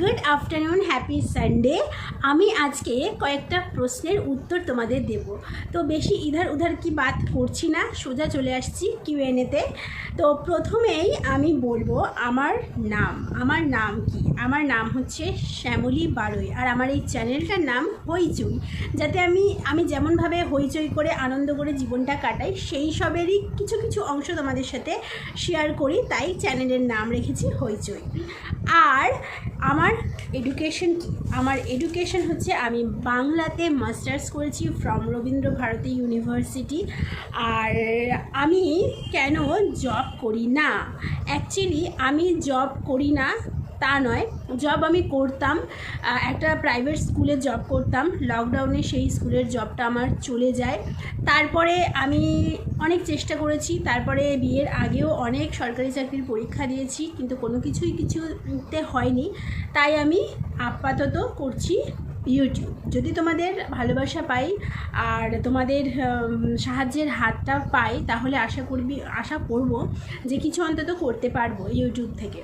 Good afternoon, happy Sunday. আমি আজকে কয়েকটা প্রশ্নের উত্তর তোমাদের দেব। তো বেশি ইধার উধার কি বাদ করছি না, সোজা চলে আসছি কিউএনএতে তো প্রথমেই আমি বলব, আমার নাম আমার নাম কি? আমার নাম হচ্ছে শ্যামলী বারোই আর আমার এই চ্যানেলটার নাম হইচই। যাতে আমি আমি যেমনভাবে হইচই করে আনন্দ করে জীবনটা কাটাই, সেই সবেরই কিছু কিছু অংশ তোমাদের সাথে শেয়ার করি, তাই চ্যানেলের নাম রেখেছি হইচই। আর আমার এডুকেশন কি আমার এডুকেশন হচ্ছে আমি বাংলাতে মাস্টার্স করেছি ফ্রম রবীন্দ্র ভারতী ইউনিভার্সিটি আর আমি কেন জব করি না? অ্যাকচুয়ালি আমি জব করি না তা নয় জব আমি করতাম একটা প্রাইভেট স্কুলে জব করতাম লকডাউনে সেই স্কুলের জবটা আমার চলে যায়। তারপরে আমি অনেক চেষ্টা করেছি, তারপরে বিয়ের আগেও অনেক সরকারি চাকরির পরীক্ষা দিয়েছি, কিন্তু কোনো কিছুই কিছুতে হয়নি। তাই আমি আপাতত করছি ইউটিউব যদি তোমাদের ভালোবাসা পাই, আর তোমাদের সাহায্যের হাতটা পাই, তাহলে আশা করবি, আশা করব যে কিছু অন্তত করতে পারব ইউটিউব থেকে।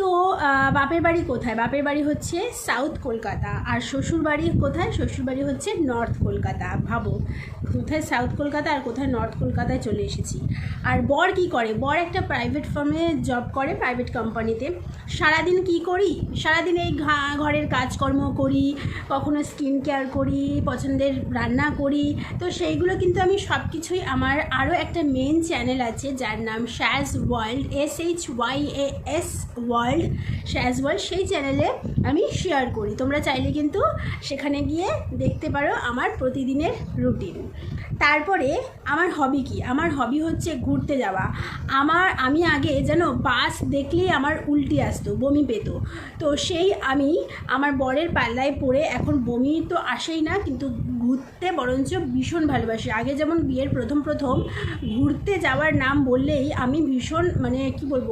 তো বাপের বাড়ি কোথায়? বাপের বাড়ি হচ্ছে সাউথ কলকাতা আর শ্বশুর বাড়ি কোথায়? শ্বশুর বাড়ি হচ্ছে নর্থ কলকাতা। ভাবো, কোথায় সাউথ কলকাতা আর কোথায় নর্থ কলকাতায় চলে এসেছি? আর বর কি করে? বর একটা প্রাইভেট ফার্মে জব করে প্রাইভেট কোম্পানিতে সারাদিন কি করি? সারাদিন এই ঘরের কাজকর্ম করি, কখনো স্কিন কেয়ার করি, পছন্দের রান্না করি। তো সেইগুলো কিন্তু আমি সব কিছুই আমার আরও একটা মেন চ্যানেল আছে, যার নাম Shyas world S H Y A S world world সেই চ্যানেলে আমি শেয়ার করি। তোমরা চাইলে কিন্তু সেখানে গিয়ে দেখতে পারো আমার প্রতিদিনের রুটিন তারপরে আমার হবি কি? আমার হবি হচ্ছে ঘুরতে যাওয়া। আমার, আমি আগে যেন বাস দেখলেই আমার উল্টি আসতো, বমি পেত। তো সেই আমি আমার বরের পাল্লায় পড়ে এখন বমি তো আসেই না, কিন্তু ঘুরতে বরঞ্চ ভীষণ ভালোবাসি। আগে যেমন বিয়ের প্রথম প্রথম ঘুরতে যাওয়ার নাম বললেই আমি ভীষণ মানে কি বলব?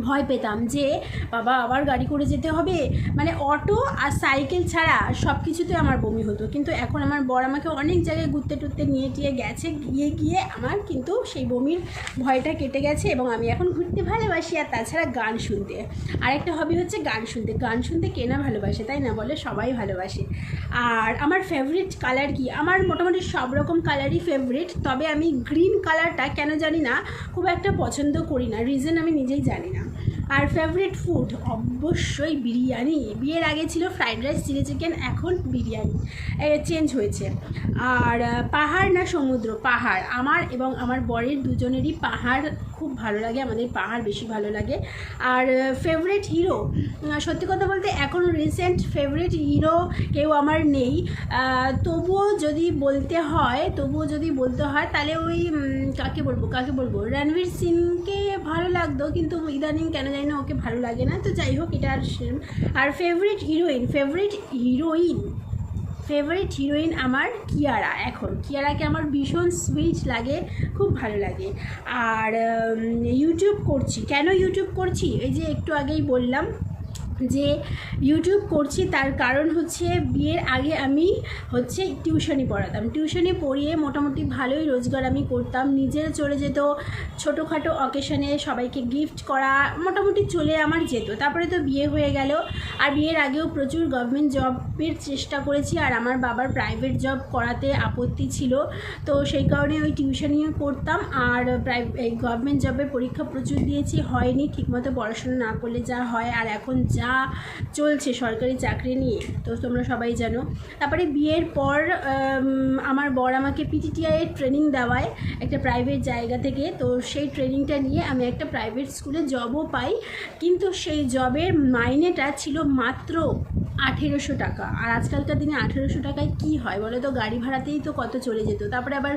ভয় পেতাম যে, বাবা, আবার গাড়ি করে যেতে হবে? মানে অটো আর সাইকেল ছাড়া সব কিছুতে আমার বমি হতো। কিন্তু এখন আমার বর আমাকে অনেক জায়গায় ঘুরতে টুরতে নিয়ে টিয়ে গেছে, গিয়ে গিয়ে আমার কিন্তু সেই বমির ভয়টা কেটে গেছে এবং আমি এখন ঘুরতে ভালোবাসি। আর তাছাড়া গান শুনতে। আরেকটা হবি হচ্ছে গান শুনতে। গান শুনতে কেনা ভালোবাসে, তাই না বলে? সবাই ভালোবাসে। আর আমার ফেভারিট কালার কি? আমার মোটামুটি সব রকম কালারই ফেভারিট তবে আমি গ্রিন কালারটা কেন জানি না, খুব একটা পছন্দ করি না। রিজন আমি নিজেই জানি না। আর ফেভারিট ফুড অবশ্যই বিরিয়ানি। বিয়ের আগে ছিল ফ্রাইড রাইস চিলি চিকেন এখন বিরিয়ানি। চেঞ্জ হয়েছে। আর পাহাড় না সমুদ্র? পাহাড়। আমার এবং আমার বরের দুজনেরই পাহাড় খুব ভালো লাগে, আমাদের পাহাড় বেশি ভালো লাগে। আর ফেভারিট হিরো সত্যি কথা বলতে এখন রিসেন্ট ফেভারিট হিরো কেউ আমার নেই। তবুও যদি বলতে হয়, তবুও যদি বলতে হয়, তাহলে ওই কাকে বলব কাকে বলব? রণবীর সিংকে ভালো লাগতো কিন্তু ইদানিং কেন জানি না ওকে ভালো লাগে না। তো যাই হোক, এটা আর আর favourite heroine favourite heroine favourite heroine আমার কিয়ারা এখন। কিয়ারাকে আমার ভীষণ সুইট লাগে, খুব ভালো লাগে। আর ইউটিউব করছি। কেন ইউটিউব করছি? এই যে একটু আগেই বললাম যে ইউটিউব করছি তার কারণ হচ্ছে বিয়ের আগে আমি হচ্ছে টিউশনি পড়াতাম। টিউশনি পড়িয়ে মোটামুটি ভালোই রোজগার আমি করতাম। নিজের চলে যেত ছোটোখাটো অকেশনে সবাইকে গিফট করা, মোটামুটি চলে আমার যেত। তারপরে তো বিয়ে হয়ে গেল। আর বিয়ের আগেও প্রচুর গভর্নমেন্ট জবের চেষ্টা করেছি। আর আমার বাবার প্রাইভেট জব করাতে আপত্তি ছিল। তো সেই কারণে ওই টিউশনিও করতাম। আর প্রাইভেট এই গভর্নমেন্ট জবের পরীক্ষা প্রচুর দিয়েছি। হয়নি, ঠিকমতো পড়াশোনা না করলে যা হয়। আর এখন যা চলছে সরকারি চাকরি নিয়ে, তো তোমরা সবাই জানো। তারপরে বিয়ের পর আমার বর আমাকে পিটিটিআইয়ের ট্রেনিং দেওয়ায় একটা প্রাইভেট জায়গা থেকে, তো সেই ট্রেনিংটা নিয়ে আমি একটা প্রাইভেট স্কুলে জবও পাই। কিন্তু সেই জবের মাইনেটা ছিল মাত্র আঠেরোশো টাকা। আর আজকালকার দিনে আঠেরোশো টাকায় কি হয় বলো তো? গাড়ি ভাড়াতেই তো কত চলে যেত। তারপরে আবার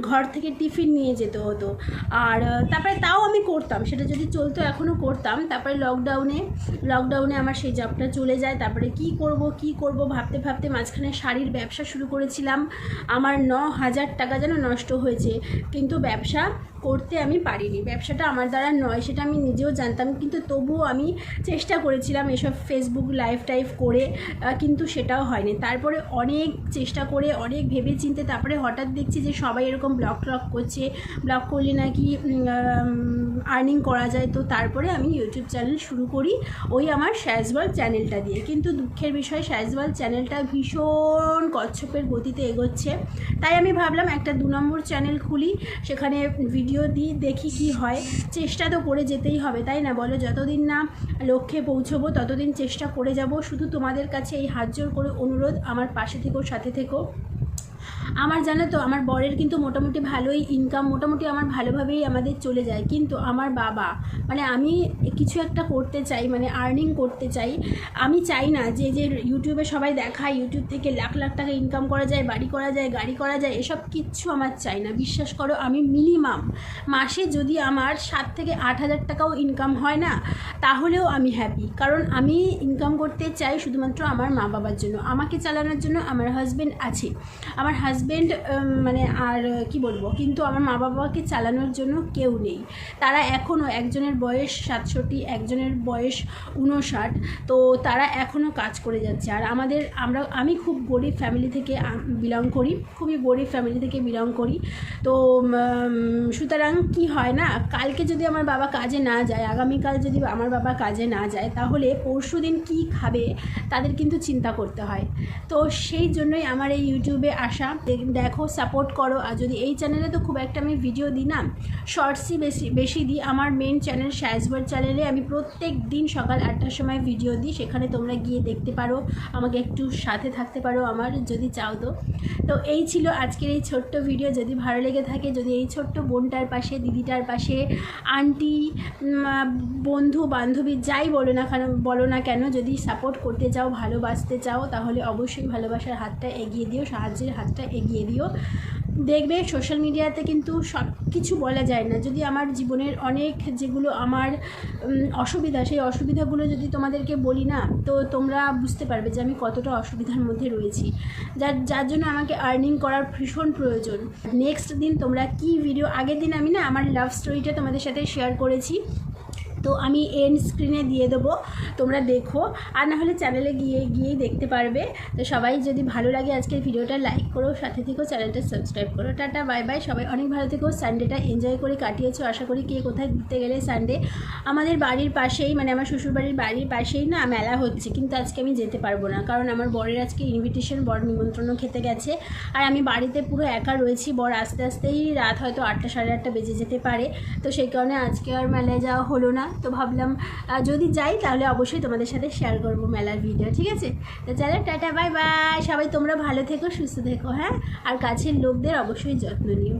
ঘর থেকে টিফিন নিয়ে যেতে হতো। আর তারপরে তাও আমি করতাম। সেটা যদি চলতো, এখনও করতাম। তারপরে লকডাউনে লকডাউনে আমার সেই জবটা চলে যায়। তারপরে কি করব কি করব ভাবতে ভাবতে মাঝখানে শাড়ির ব্যবসা শুরু করেছিলাম। আমার ন হাজার টাকা যেন নষ্ট হয়েছে। কিন্তু ব্যবসা করতে আমি পারিনি। ব্যবসাটা আমার দ্বারা নয়, সেটা আমি নিজেও জানতাম, কিন্তু তবুও আমি চেষ্টা করেছিলাম এসব ফেসবুক লাইভ টাইভ করে কিন্তু সেটাও হয়নি। তারপরে অনেক চেষ্টা করে, অনেক ভেবে চিনতে তারপরে হঠাৎ দেখছি যে সবাই এরকম ব্লগ ট্লগ করছে। ব্লগ করলে নাকি আর্নিং করা যায়, তো তারপরে আমি ইউটিউব চ্যানেল শুরু করি ওই আমার শ্যাজওয়াল চ্যানেলটা দিয়ে। কিন্তু দুঃখের বিষয় শ্যাজওয়াল চ্যানেলটা ভীষণ কচ্ছপের গতিতে এগোচ্ছে। তাই আমি ভাবলাম একটা দু নম্বর চ্যানেল খুলি, সেখানে ভিডিও দিই, দেখি কি হয়। চেষ্টা তো করে যেতেই হবে, তাই না? বলো, যতদিন না লক্ষ্যে পৌঁছবো, ততদিন চেষ্টা করে যাব। শুধু তোমাদের কাছে এই হাত করে অনুরোধ, আমার পাশে থেকো, সাথে থেকো। আমার জানো তো, আমার বরের কিন্তু মোটামুটি ভালোই ইনকাম মোটামুটি আমার ভালোভাবেই আমাদের চলে যায়। কিন্তু আমার বাবা মানে আমি কিছু একটা করতে চাই মানে আর্নিং করতে চাই, আমি চাই না যে যে ইউটিউবে সবাই দেখায় ইউটিউব থেকে লাখ লাখ টাকা ইনকাম করা যায়, বাড়ি করা যায়, গাড়ি করা যায়, এসব কিচ্ছু আমার চাই না। বিশ্বাস করো, আমি মিনিমাম মাসে যদি আমার সাত থেকে আট হাজার টাকাও ইনকাম হয় না, তাহলেও আমি হ্যাপি কারণ আমি ইনকাম করতে চাই শুধুমাত্র আমার মা বাবার জন্য। আমাকে চালানোর জন্য আমার হাজব্যান্ড আছে। আমার হাজব্যান্ড মানে আর কি বলব, কিন্তু আমার মা বাবাকে চালানোর জন্য কেউ নেই। তারা এখনও একজনের বয়স সাতষট্টি, একজনের বয়স উনষাট তো তারা এখনও কাজ করে যাচ্ছে। আর আমাদের, আমরা, আমি খুব গরিব ফ্যামিলি থেকে বিলং করি, খুবই গরিব ফ্যামিলি থেকে বিলং করি। তো সুতরাং কি হয় না, কালকে যদি আমার বাবা কাজে না যায়, আগামীকাল যদি আমার বাবা কাজে না যায়, তাহলে পরশু দিন কী খাবে, তাদের কিন্তু চিন্তা করতে হয়। তো সেই জন্যই আমার এই ইউটিউবে আসা। দেখো সাপোর্ট করো। আর যদি এই চ্যানেলে তো খুব একটা আমি ভিডিও দিই না শর্টসই বেশি বেশি দিই। আমার মেন চ্যানেল শ্যাজবার চ্যানেলে আমি প্রত্যেক দিন সকাল আটটার সময় ভিডিও দিই। সেখানে তোমরা গিয়ে দেখতে পারো। আমাকে একটু সাথে থাকতে পারো আমার, যদি চাও তো। তো এই ছিল আজকের এই ছোট্ট ভিডিও যদি ভালো লেগে থাকে, যদি এই ছোট্ট বোনটার পাশে, দিদিটার পাশে আন্টি বন্ধু, বান্ধবী, যাই বলো না কেন, বলো না কেন, যদি সাপোর্ট করতে চাও, ভালোবাসতে চাও, তাহলে অবশ্যই ভালোবাসার হাতটা এগিয়ে দিও, সাহায্যের হাতটা এগিয়ে দিও। দেখবে সোশ্যাল মিডিয়াতে কিন্তু সব কিছু বলা যায় না। যদি আমার জীবনের অনেক যেগুলো আমার অসুবিধা, সেই অসুবিধাগুলো যদি তোমাদেরকে বলি না, তো তোমরা বুঝতে পারবে যে আমি কতটা অসুবিধার মধ্যে রয়েছি। যার যার জন্য আমাকে আর্নিং করার ভীষণ প্রয়োজন। নেক্সট দিন তোমরা কি ভিডিও আগের দিন আমি না আমার লাভ স্টোরিটা তোমাদের সাথে শেয়ার করেছি। তো আমি এন্ড স্ক্রিনে দিয়ে দেবো, তোমরা দেখো। আর না হলে চ্যানেলে গিয়ে, গিয়েই দেখতে পারবে। তো সবাই যদি ভালো লাগে আজকের ভিডিওটা লাইক করো, সাথে থেকেও চ্যানেলটা সাবস্ক্রাইব করো। টাটা বাই বাই সবাই অনেক ভালো থেকেও সানডেটা এনজয় করে কাটিয়েছো। আশা করি কে কোথায় ঘুরতে গেলে সানডে আমাদের বাড়ির পাশেই মানে আমার শ্বশুরবাড়ির বাড়ির পাশেই না মেলা হচ্ছে, কিন্তু আজকে আমি যেতে পারব না। কারণ আমার বরের আজকে ইনভিটেশন বর নিমন্ত্রণও খেতে গেছে। আর আমি বাড়িতে পুরো একা রয়েছি। বর আস্তে আস্তেই রাত হয়তো আটটা, সাড়ে আটটা বেজে যেতে পারে। তো সেই কারণে আজকে আর মেলায় যাওয়া হলো না। তো ভাবলাম যদি যাই তাহলে অবশ্যই তোমাদের সাথে শেয়ার করব মেলার ভিডিও ঠিক আছে? তো চলো, টাটা বাই বাই সবাই তোমরা ভালো থেকো, সুস্থ থেকো হ্যাঁ? আর কাছের লোকদের অবশ্যই যত্ন নিও।